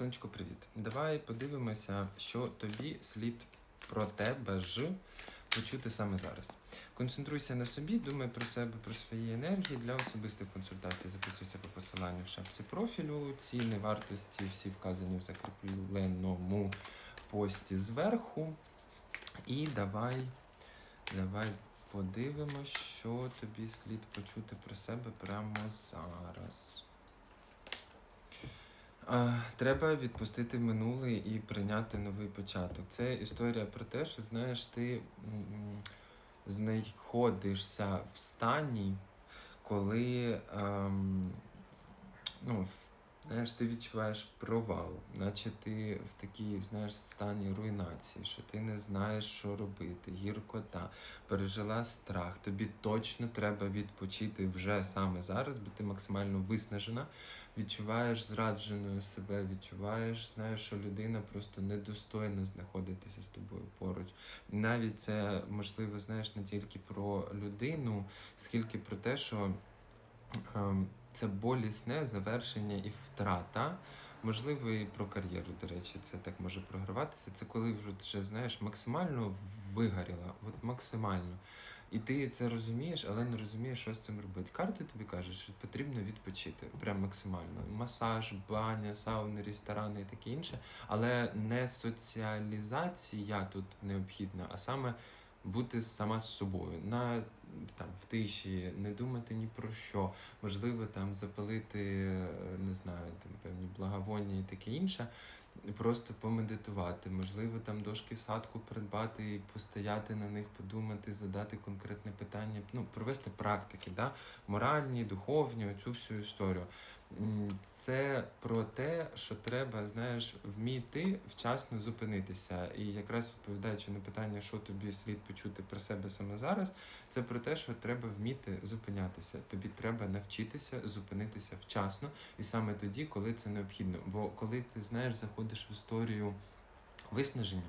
Сонечко, привіт. Давай подивимося, що тобі слід про тебе ж почути саме зараз. Концентруйся на собі, думай про себе, про свої енергії для особистих консультацій. Записуйся по посиланню в шапці профілю. Ціни вартості всі вказані в закріпленому пості зверху. І давай, давай подивимось, що тобі слід почути про себе прямо зараз. Треба відпустити минуле і прийняти новий початок. Це історія про те, що знаєш, ти знаходишся в стані, коли ем, ну, знаєш, ти відчуваєш провал, наче ти в такій знаєш, стані руйнації, що ти не знаєш, що робити, гіркота, пережила страх. Тобі точно треба відпочити вже саме зараз, бо ти максимально виснажена відчуваєш зрадженою себе, відчуваєш, знаєш, що людина просто недостойна знаходитися з тобою поруч. Навіть це можливо, знаєш, не тільки про людину, скільки про те, що ем, це болісне завершення і втрата. Можливо, і про кар'єру, до речі, це так може програватися. Це коли вже, знаєш, максимально вигоріла, от максимально. І ти це розумієш, але не розумієш, що з цим робити. Карти тобі кажуть, що потрібно відпочити прям максимально. Масаж, баня, сауни, ресторани і таке інше. Але не соціалізація тут необхідна, а саме бути сама з собою. На там в тиші, не думати ні про що. Можливо, там запалити, е, не знаю, там певні благовоння і таке інше. Просто помедитувати, можливо, там дошки садку придбати і постояти на них, подумати, задати конкретне питання, ну, провести практики, да? моральні, духовні, оцю всю історію. Це про те, що треба, знаєш, вміти вчасно зупинитися. І якраз відповідаючи на питання, що тобі слід почути про себе саме зараз, це про те, що треба вміти зупинятися. Тобі треба навчитися зупинитися вчасно, і саме тоді, коли це необхідно. Бо коли ти знаєш, заходиш в історію виснаження.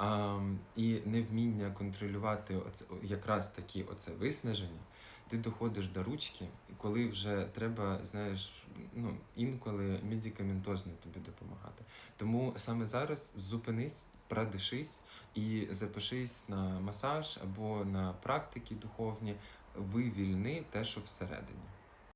А, і невміння контролювати оце, якраз такі оце виснаження, ти доходиш до ручки, і коли вже треба, знаєш, ну інколи медикаментозно тобі допомагати. Тому саме зараз зупинись, продишись і запишись на масаж або на практики духовні, вивільни те, що всередині.